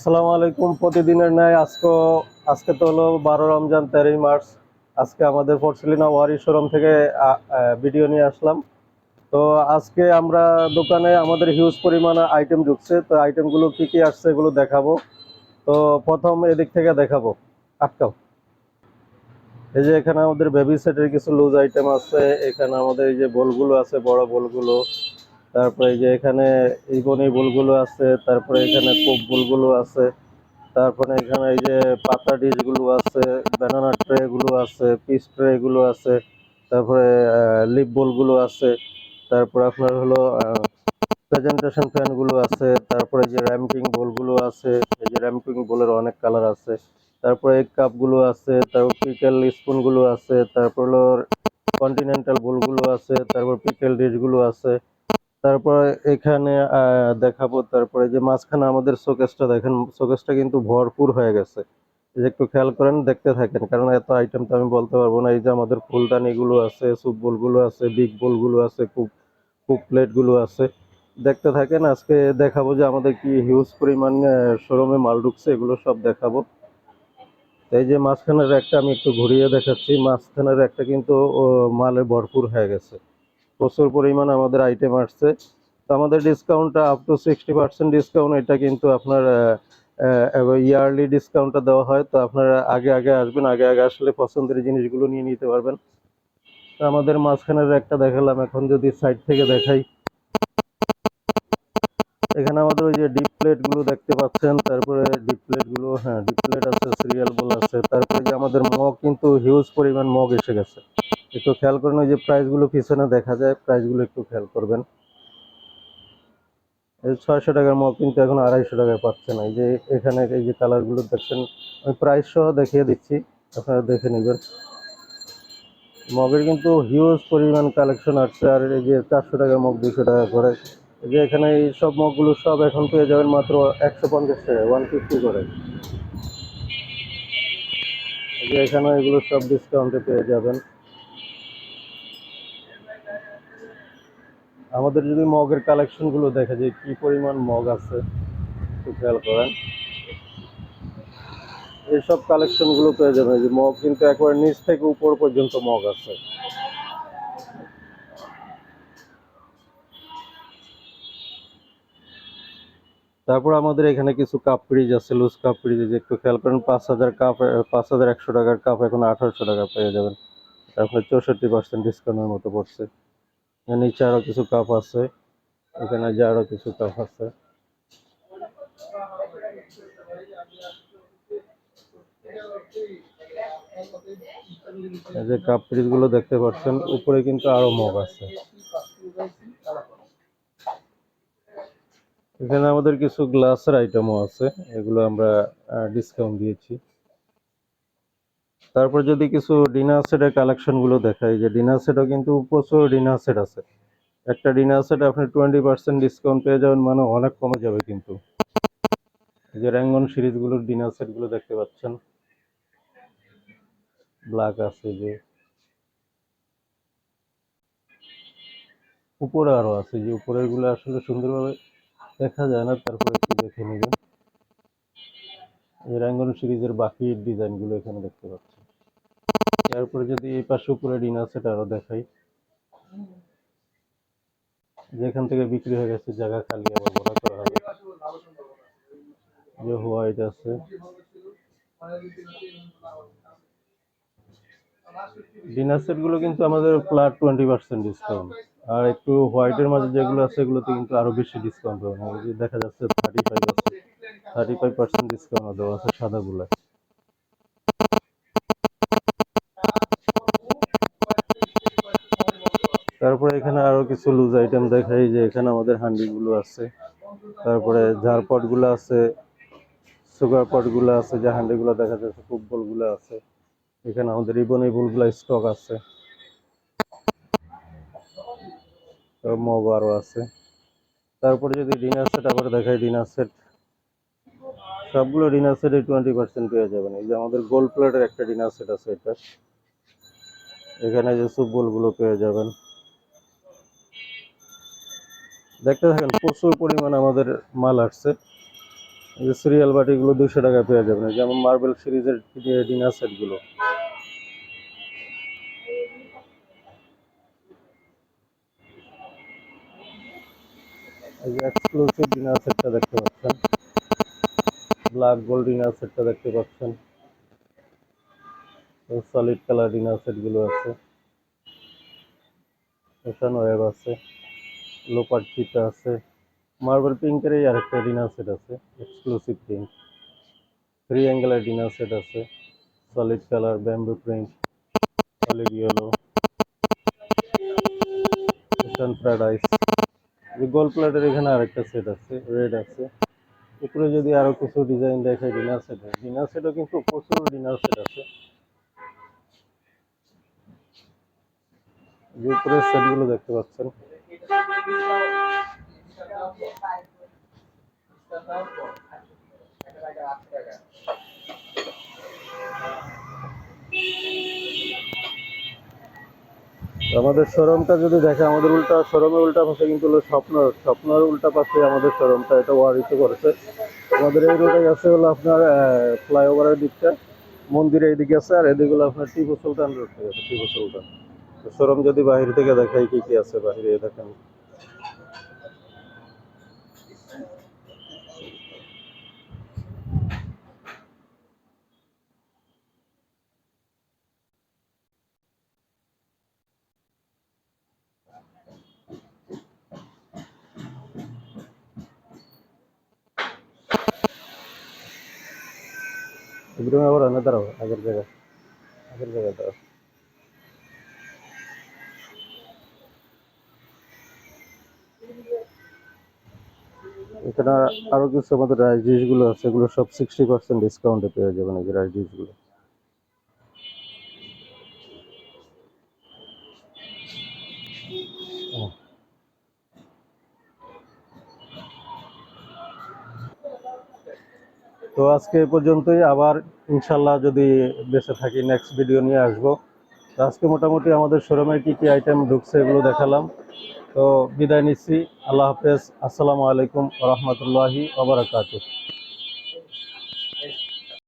আসসালামু আলাইকুম। প্রতিদিনের ন্যায় আজকে আজকে তো হলো বারো রমজান, তেরোই মার্চ। আজকে আমাদের ফরসেলিনা ওয়ারি শোরুম থেকে ভিডিও নিয়ে আসলাম। তো আজকে আমরা দোকানে আমাদের হিউজ পরিমাণে আইটেম ঢুকছে। তো আইটেমগুলো কি কি আসছে এগুলো দেখাবো। তো প্রথম এদিক থেকে দেখাবো। আটকাও। এই যে এখানে আমাদের বেবি সেটের কিছু লুজ আইটেম আছে। এখানে আমাদের এই যে বলগুলো আছে, বড় বলগুলো তারপরে যে এখানে ইবনি বুলগুলো আছে, তারপরে এখানে কোপ বুলগুলো আছে, তারপরে এখানে এই যে পাতা ডিশগুলো আছে ব্যানানা ট্রেগুলো আছে পিস ট্রেগুলো আছে, তারপরে লিপ বোলগুলো আছে, তারপরে আপনার হলো প্রেজেন্টেশন ফ্যানগুলো আছে, তারপরে যে র্যাম্পিং বোলগুলো আছে, এই যে র্যাম্পিং বোলের অনেক কালার আছে, তারপরে এই কাপগুলো আছে, তারপর পিকেল স্পুনগুলো আছে, তারপর হলো কন্টিনেন্টাল বোলগুলো আছে, তারপর পিকেল ডিশগুলো আছে তারপরে এখানে দেখাবো তারপরে যে মাঝখানে আমাদের শোকেসটা দেখেন, শোকেসটা কিন্তু ভরপুর হয়ে গেছে। যে একটু খেয়াল করেন, দেখতে থাকেন, কারণ এত আইটেম তো আমি বলতে পারব না। এই যে আমাদের ফুলদানিগুলো আছে স্যুপ বোলগুলো আছে বিগ বোলগুলো আছে কুক কুক প্লেটগুলো আছে। দেখতে থাকেন, আজকে দেখাবো যে আমাদের কি হিউজ পরিমাণ শোরুমে মাল ঢুকছে, এগুলো সব দেখাবো। এই যে মাঝখানের একটা আমি একটু ঘুরিয়ে দেখাচ্ছি, মাঝখানের একটা কিন্তু মালে ভরপুর হয়ে গেছে। প্রচুর পরিমাণ আমাদের আইটেম আসছে। তো আমাদের ডিসকাউন্টটা up to sixty percent discount এটা কিন্তু আপনার ইয়ারলি ডিসকাউন্টটা দেওয়া হয়। তো আপনারা আগে আগে আসবেন, আগে আগে আসলে পছন্দের জিনিসগুলো নিয়ে নিতে পারবেন। তো আমাদের মাঝখানের একটা দেখালাম, এখন যদি সাইড থেকে দেখাই। এখানে আমাদের ওই যে ডিপ প্লেটগুলো দেখতে পাচ্ছেন, তারপরে ডিপ প্লেটগুলো হ্যাঁ ডিপ প্লেট আছে সিরিয়াল বল আছে। তারপরে যে আমাদের মগ কিন্তু হিউজ পরিমাণ মগ এসে গেছে। একটু খেয়াল করেন, ওই যে প্রাইসগুলো পিছনে দেখা যায় প্রাইসগুলো একটু খেয়াল করবেন। এই ছয়শো টাকার মগ কিন্তু এখন আড়াইশো টাকায় পাচ্ছেন এই যে এখানে এই যে কালারগুলো দেখছেন আমি প্রাইস সহ দেখিয়ে দিচ্ছি, আপনারা দেখে নেবেন। মগের কিন্তু হিউজ পরিমাণ কালেকশন আসছে, আর এই যে চারশো টাকার মগ দুশো টাকা করে। যে এখানে এই সব মগগুলো সব এখন পেয়ে যাবেন মাত্র একশো পঞ্চাশ টাকা ওয়ান ফিফটি করে। যে এখানে এগুলো সব ডিসকাউন্টে পেয়ে যাবেন। আমাদের যদি মগের কালেকশনগুলো দেখা যায়, কি পরিমাণ মগ আছে, একটু খেয়াল করেন। এইসব কালেকশনগুলো পেয়ে যাবেন। যে মগ কিন্তু একবার নিচ থেকে উপর পর্যন্ত মগ আছে। তারপর আমাদের এখানে কিছু কাপ ফ্রিজ আছে লুজ কাপ ফ্রিজ যে একটু খেয়াল করেন, পাঁচ হাজার কাপ পাঁচ হাজার একশো টাকার কাপ এখন আঠারোশো টাকা পেয়ে যাবেন। তারপরে চৌষট্টি পার্সেন্ট ডিসকাউন্টের মতো পড়ছে। নিচে আরও কিছু কাপ আছে, এখানে যে আরও কিছু কাপ আছে। এই যে কাপ ফ্রিজগুলো দেখতে পাচ্ছেন, উপরে কিন্তু আরও মগ আছে। এখানে আমাদের কিছু গ্লাসের আইটেমও আছে, এগুলো আমরা ডিসকাউন্ট দিয়েছি। তারপর যদি কিছু ডিনার সেটের কালেকশনগুলো দেখাই, যে ডিনার সেটও কিন্তু প্রচুর ডিনার সেট আছে। একটা ডিনার সেট আপনি টোয়েন্টি পার্সেন্ট ডিসকাউন্ট পেয়ে যাবেন মানে অনেক কমে যাবে কিন্তু। যে র্যাঙ্গন সিরিজগুলোর ডিনার সেটগুলো দেখতে পাচ্ছেন। ব্ল্যাক আছে যে। উপরে আরও আছে যে, উপরেরগুলো আসলে সুন্দরভাবে দেখা যায় না, তারপরে একটু দেখে নেবেন। এই র্যাঙ্গন সিরিজের বাকি ডিজাইনগুলো এখানে দেখতে পাচ্ছেন। এরপরে যদি এই পাশে উপরে ডিনার সেট আরও দেখাই। যেখান থেকে বিক্রি হয়ে গেছে, জায়গা খালি আবার ভরা করা হবে। যে হোয়াইট আছে। ডিনার কিন্তু আমাদের ফ্ল্যাট টোয়েন্টি পার্সেন্ট ডিসকাউন্ট আর একটু হোয়াইটের মাঝে যেগুলো আছে, এগুলোতে কিন্তু আরও বেশি ডিসকাউন্ট হবে। না যে দেখা যাচ্ছে thirty five thirty five percent discount দেওয়া আছে সাদাগুলো তারপরে এখানে আরও কিছু লুজ আইটেম দেখাই যে এখানে আমাদের হান্ডি গুলো আছে। তারপরে ঝাড়পটগুলো আছে সুগার পটগুলো আছে, যে হান্ডি গুলো দেখা যাচ্ছে ফুটবলগুলো আছে। এখানে আমাদের রিবন এই গুলো স্টক আছে। মগ আরও আছে। তারপরে যদি ডিনার সেট আবার দেখাই ডিনার সেট সবগুলো ডিনার সেটে টোয়েন্টি পার্সেন্ট পেয়ে যাবেন। এই যে আমাদের গোল্ড প্লেটের একটা ডিনার সেট আছে এটা। এখানে যে সুপগুলো পেয়ে যাবেন। দেখতে থাকেন, প্রচুর পরিমাণ আমাদের মাল আসছে। যে সিরিয়াল বাটিগুলো দুশো টাকা পেয়ে যাবেন। যেমন মার্বেল সিরিজের ডিনার সেটগুলো। যে এক্সক্লুসিভ ডিনার সেটটা দেখতে পাচ্ছেন। ব্ল্যাক গোল্ড ডিনার সেটটা দেখতে পাচ্ছেন। সলিড কালার ডিনার সেটগুলো আছে। ওশান ওয়েব আছে লোপার চিতা আছে মার্বেল পিঙ্কের এই আরেকটা ডিনার সেট আছে এক্সক্লুসিভ পিঙ্ক থ্রি অ্যাঙ্গেলের ডিনার সেট আছে solid colour bamboo print solid yellow ocean paradise যে গোল্ড প্লেটের এখানে আরেকটা সেট আছে রেড আছে। উপরে যদি আরও কিছু ডিজাইন দেখে ডিনার সেট ডিনার সেটও কিন্তু প্রচুর ডিনার সেট আছে। যে দেখতে পাচ্ছেন। আমাদের শোরুমটা যদি দেখে, আমাদের উল্টা শোরুমের উল্টা পাশে কিন্তু হলো স্বপ্ন স্বপ্নের উল্টা পাশে আমাদের শোরুমটা, এটা ওয়ারিতে করেছে। আমাদের এই রোডে গেছে হলো আপনার ফ্লাইওভারের দিকটা। মন্দিরে এইদিকে আছে, আর এদিকে হলো আপনার টিপু সুলতান রোড থেকে টিপু সুলতান। তো শোরুম যদি বাহির থেকে দেখাই, কি কি আছে বাহিরে এই দেখেন? ইব্রাহিম আবার আনা, দাঁড়াও, আগের জায়গায় আগের জায়গায় দাঁড়াও। এখানে আরও কিছু আমাদের রাইস ডিশগুলো আছে, এগুলো সব সিক্সটি পার্সেন্ট ডিসকাউন্টে পেয়ে যাবেন এই রাইস ডিশগুলো তো আজকে এ পর্যন্তই, আবার ইনশাল্লাহ যদি বেঁচে থাকি নেক্সট ভিডিও নিয়ে আসব। তো আজকে মোটামুটি আমাদের শোরুমে কি কি আইটেম ঢুকছে এগুলো দেখালাম। তো বিদায় নিচ্ছি। আল্লাহ হাফেজ। আসসালামু আলাইকুম রহমতুল্লাহি ওবরাকাতুহ